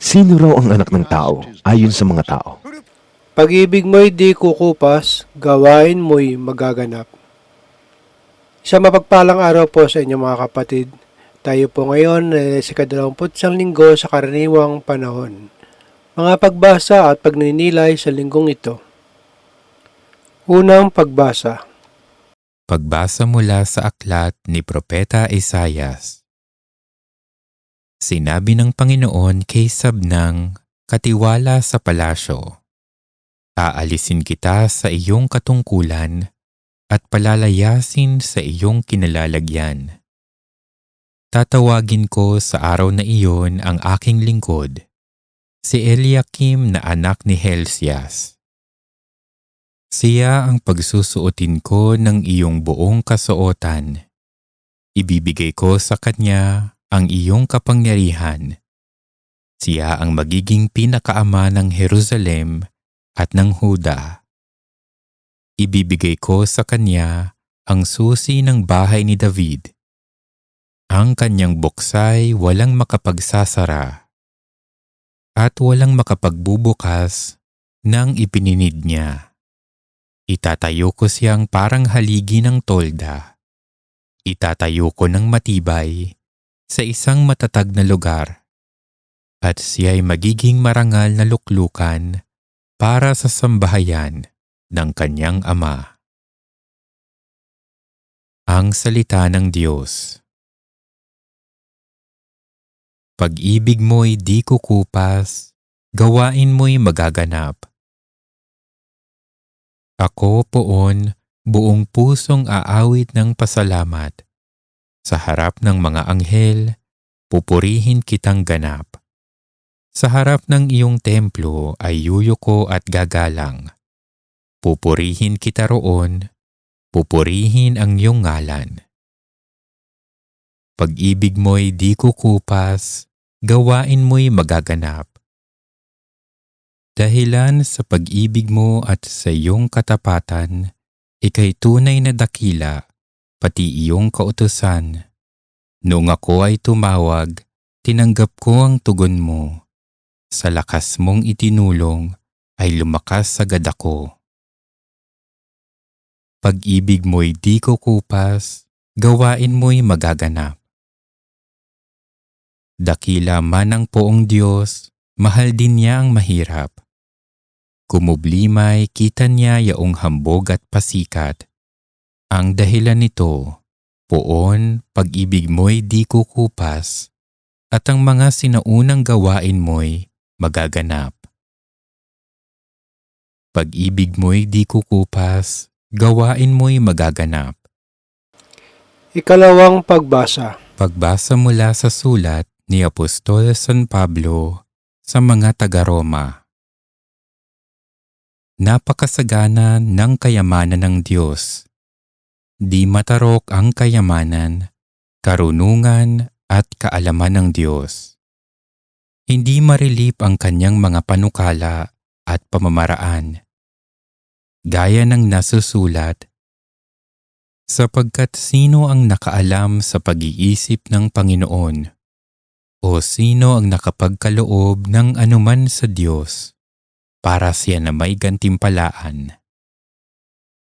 Sino raw ang anak ng tao ayon sa mga tao? Pag-ibig mo'y di kukupas, gawain mo'y magaganap. Sa mapagpalang araw po sa inyo mga kapatid, tayo po ngayon ay sa kadalawamput isang linggo sa karaniwang panahon. Mga pagbasa at pagninilay sa linggong ito. Unang pagbasa. Pagbasa mula sa aklat ni Propeta Isayas. Sinabi ng Panginoon kay Sabnang, katiwala sa palasyo. Aalisin kita sa iyong katungkulan at palalayasin sa iyong kinalalagyan. Tatawagin ko sa araw na iyon ang aking lingkod, si Eliakim na anak ni Helsias. Siya ang pagsusuotin ko ng iyong buong kasuotan. Ibibigay ko sa kanya ang iyong kapangyarihan. Siya ang magiging pinakaama ng Jerusalem at ng Huda. Ibibigay ko sa kanya ang susi ng bahay ni David. Ang kanyang buksay walang makapagsasara at walang makapagbubukas ng ipininid niya. Itatayo ko siyang parang haligi ng tolda. Itatayo ko ng matibay sa isang matatag na lugar. At siya ay magiging marangal na luklukan para sa sambahayan ng kanyang ama. Ang Salita ng Diyos Pag-ibig mo'y di kukupas, gawain mo'y magaganap. Ako poon buong pusong aawit ng pasalamat. Sa harap ng mga anghel, pupurihin kitang ganap. Sa harap ng iyong templo ay yuyuko at gagalang. Pupurihin kita roon, pupurihin ang iyong ngalan. Pag-ibig mo'y di kukupas, gawain mo'y magaganap. Dahilan sa pag-ibig mo at sa iyong katapatan, ikay tunay na dakila, pati iyong kautusan. Noong ako ay tumawag, tinanggap ko ang tugon mo. Sa lakas mong itinulong, ay lumakas sagad ako. Pag-ibig mo'y di kukupas, gawain mo'y magaganap. Dakila man ang poong Diyos, mahal din niya ang mahirap. Kumublimay kita niya yaong hambog at pasikat. Ang dahilan nito, poon pag-ibig mo'y di kukupas, at ang mga sinaunang gawain mo'y magaganap. Pag-ibig mo'y di kukupas, gawain mo'y magaganap. Ikalawang pagbasa. Pagbasa mula sa sulat ni Apostol San Pablo sa mga taga-Roma. Napakasagana ng kayamanan ng Diyos. Di matarok ang kayamanan, karunungan at kaalaman ng Diyos. Hindi marilip ang kanyang mga panukala at pamamaraan. Gaya ng nasusulat, sapagkat sino ang nakaalam sa pag-iisip ng Panginoon o sino ang nakapagkaloob ng anuman sa Diyos para siya na may gantimpalaan.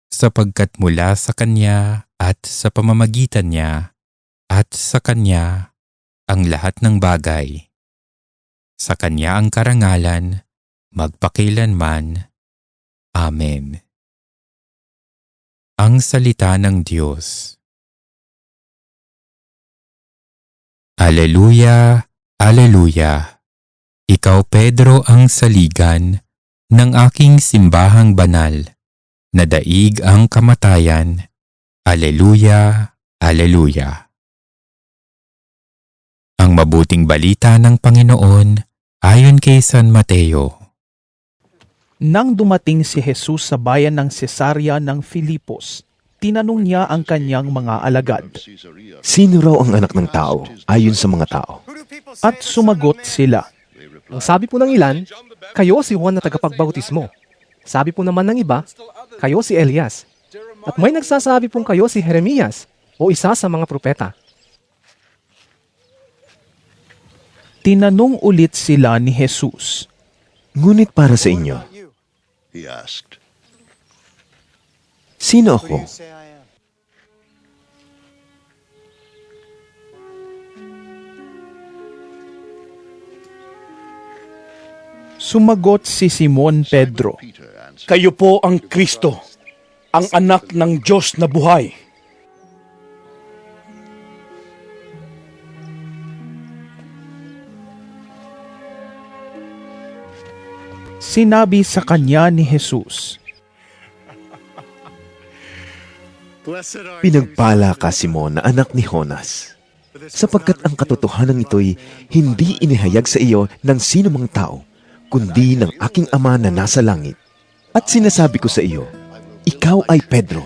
Sapagkat mula sa Kanya at sa pamamagitan niya at sa Kanya ang lahat ng bagay. Sa Kanya ang karangalan, magpakilanman. Amen. Ang Salita ng Diyos Aleluya, Aleluya! Ikaw Pedro ang saligan ng aking simbahang banal, na daig ang kamatayan. Aleluya, Aleluya! Ang mabuting balita ng Panginoon ayon kay San Mateo. Nang dumating si Jesus sa bayan ng Cesarea ng Filipos, tinanong niya ang kanyang mga alagad. Sino raw ang anak ng tao ayon sa mga tao? At sumagot sila, Ang sabi po ng ilan, kayo si Juan na tagapagbautismo. Sabi po naman ng iba, kayo si Elias. At may nagsasabi pong kayo si Jeremias o isa sa mga propeta. Tinanong ulit sila ni Jesus. Ngunit para sa inyo, He asked. sino ako? Sumagot si Simon Pedro. Kayo po ang Kristo, ang anak ng Diyos na buhay. Sinabi sa kanya ni Jesus, Pinagpala ka, Simon, na anak ni Jonas. Sapagkat ang katotohanan ito'y hindi inihayag sa iyo ng sino mang tao, kundi ng aking ama na nasa langit. At sinasabi ko sa iyo, ikaw ay Pedro,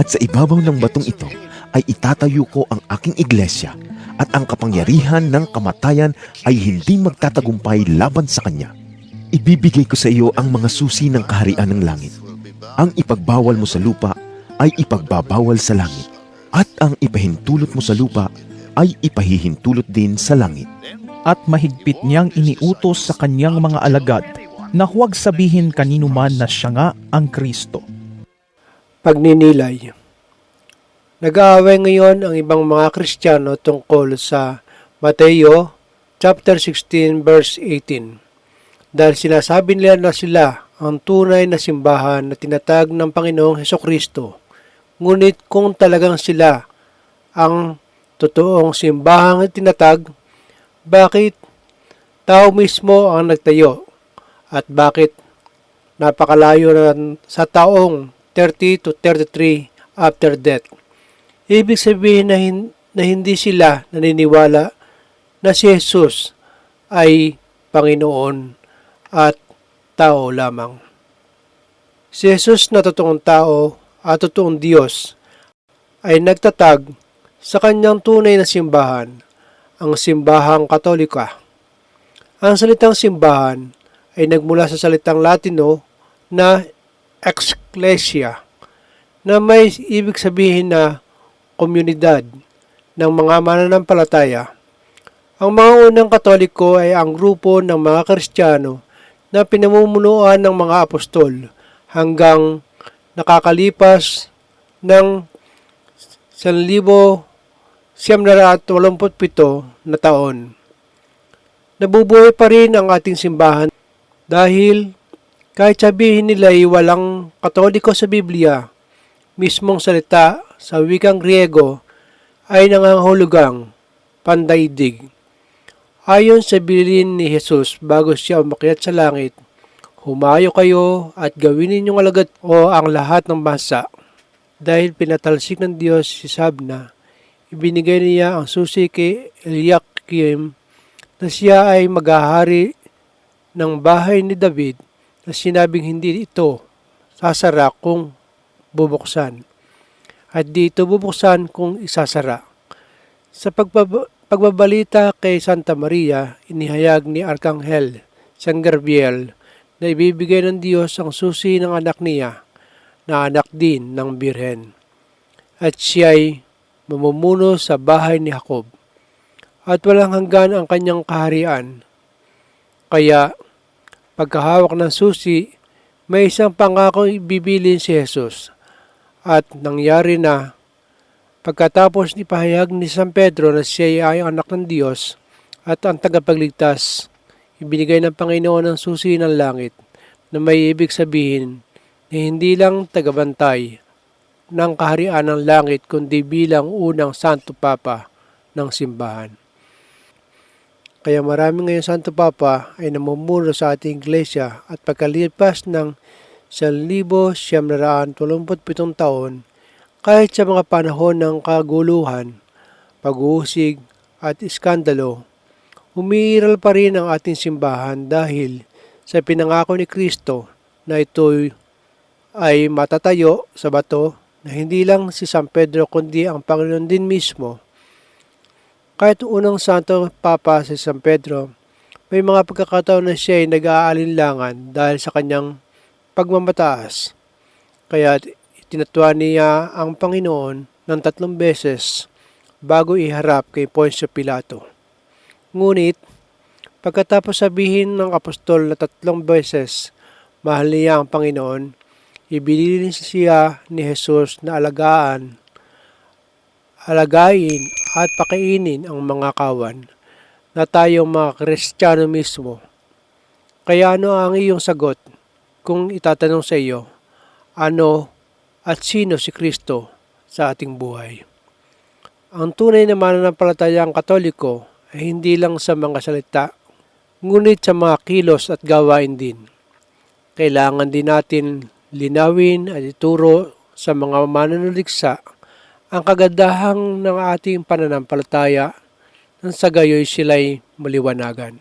at sa ibabaw ng batong ito ay itatayo ko ang aking iglesia, at ang kapangyarihan ng kamatayan ay hindi magtatagumpay laban sa kanya. Ibibigay ko sa iyo ang mga susi ng kaharian ng langit. Ang ipagbawal mo sa lupa ay ipagbabawal sa langit, at ang ipahintulot mo sa lupa ay ipahihintulot din sa langit. At mahigpit niyang iniutos sa kanyang mga alagad na huwag sabihin kanino man na siya nga ang Kristo. pagninilay. Nag-aaway ngayon ang ibang mga Kristiyano tungkol sa Mateo chapter 16 verse 18. Dahil sinasabi nila na sila ang tunay na simbahan na tinatag ng Panginoong Heso Kristo. Ngunit kung talagang sila ang totoong simbahang tinatag, bakit tao mismo ang nagtayo at bakit napakalayo na sa taong 30 to 33 after death. Ibig sabihin na, hin- na hindi sila naniniwala na si Jesus ay Panginoon at tao lamang. Si Jesus na totoong tao at totoong Diyos ay nagtatag sa kanyang tunay na simbahan, ang simbahang katolika. Ang salitang simbahan ay nagmula sa salitang Latino na ecclesia na may ibig sabihin na komunidad ng mga mananampalataya. Ang mga unang katoliko ay ang grupo ng mga Kristiyano na pinamumunuan ng mga apostol hanggang nakakalipas ng 1,787 na taon. Nabubuhay pa rin ang ating simbahan dahil kahit sabihin nila ay walang katoliko sa Biblia, mismong salita sa wikang Griego ay nangangahulugang pandaigdig. Ayon sa bilin ni Jesus bago siya umakyat sa langit, Humayo kayo at gawin ninyong alagad o ang lahat ng bansa. Dahil pinatalsik ng Diyos si Sabna, ibinigay niya ang susi kay Eliakim na siya ay maghahari ng bahay ni David na sinabing hindi ito sasara kung bubuksan at dito bubuksan kung isasara. Sa pagbab- pagbabalita kay Santa Maria, inihayag ni Arkanghel San Gabriel na ibibigay ng Diyos ang susi ng anak niya na anak din ng Birhen. At siya'y mamumuno sa bahay ni Jacob. At walang hanggan ang kanyang kaharian. Kaya pagkahawak ng susi, may isang pangako ibibilin si Jesus. At nangyari na, pagkatapos ipahayag ni San Pedro na siya ay anak ng Diyos at ang tagapagligtas, ibinigay ng Panginoon ang susi ng langit na may ibig sabihin na hindi lang tagabantay ng kaharian ng langit kundi bilang unang Santo Papa ng simbahan. Kaya marami ngayon Santo Papa ay namumuno sa ating iglesia at pagkalipas ng 1,787 taon, kahit sa mga panahon ng kaguluhan, pag-uusig at iskandalo, umiiral pa rin ang ating simbahan dahil sa pinangako ni Kristo na ito ay matatayo sa bato na hindi lang si San Pedro kundi ang Panginoon din mismo kahit unang Santo Papa si San Pedro, may mga pagkakataon na siya ay nag-aalinlangan dahil sa kanyang pagmamataas. Kaya tinatwa niya ang Panginoon ng tatlong beses bago iharap kay Poncio Pilato. Ngunit, Pagkatapos sabihin ng apostol na tatlong beses, mahal niya ang Panginoon, ibinilin siya ni Jesus na alagaan, alagayin at pakainin ang mga kawan na tayong mga Kristiyano mismo. Kaya ano ang iyong sagot kung itatanong sa iyo, ano at sino si Kristo sa ating buhay? Ang tunay na mananampalatayang katoliko ay hindi lang sa mga salita, ngunit sa mga kilos at gawain din. Kailangan din natin linawin at ituro sa mga manunuliksa ang kagandahang ng ating pananampalataya nang sa gayoy sila'y maliwanagan.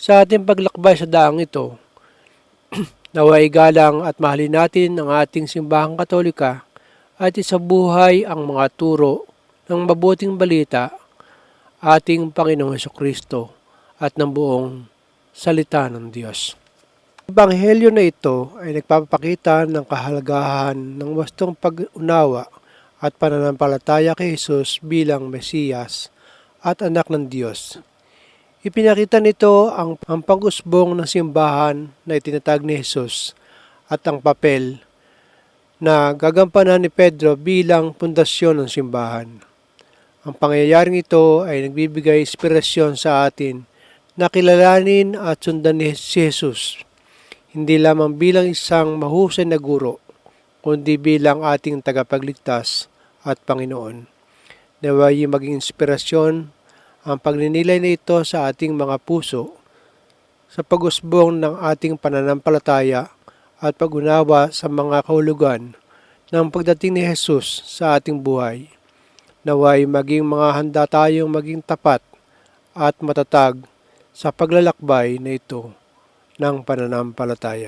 Sa ating paglakbay sa daang ito, naway galang at mahalin natin ang ating simbahang katolika at isabuhay ang mga turo ng mabuting balita ating Panginoong Heso Kristo at ng buong salita ng Diyos. Ang Ebanghelyo na ito ay nagpapakita ng kahalagahan ng wastong pag-unawa at pananampalataya kay Jesus bilang Mesiyas at anak ng Diyos. Ipinakita nito ang, ang pag-usbong ng simbahan na itinatag ni Jesus at ang papel na gagampanan ni Pedro bilang pundasyon ng simbahan. Ang pangyayaring ito ay nagbibigay inspirasyon sa atin na kilalanin at sundan ni si Jesus, hindi lamang bilang isang mahusay na guro, kundi bilang ating tagapagligtas at Panginoon. Naway maging inspirasyon ang pagninilay na ito sa ating mga puso sa pag-usbong ng ating pananampalataya at pag-unawa sa mga kahulugan ng pagdating ni Jesus sa ating buhay. Naway maging mga handa tayong maging tapat at matatag sa paglalakbay na ito ng pananampalataya.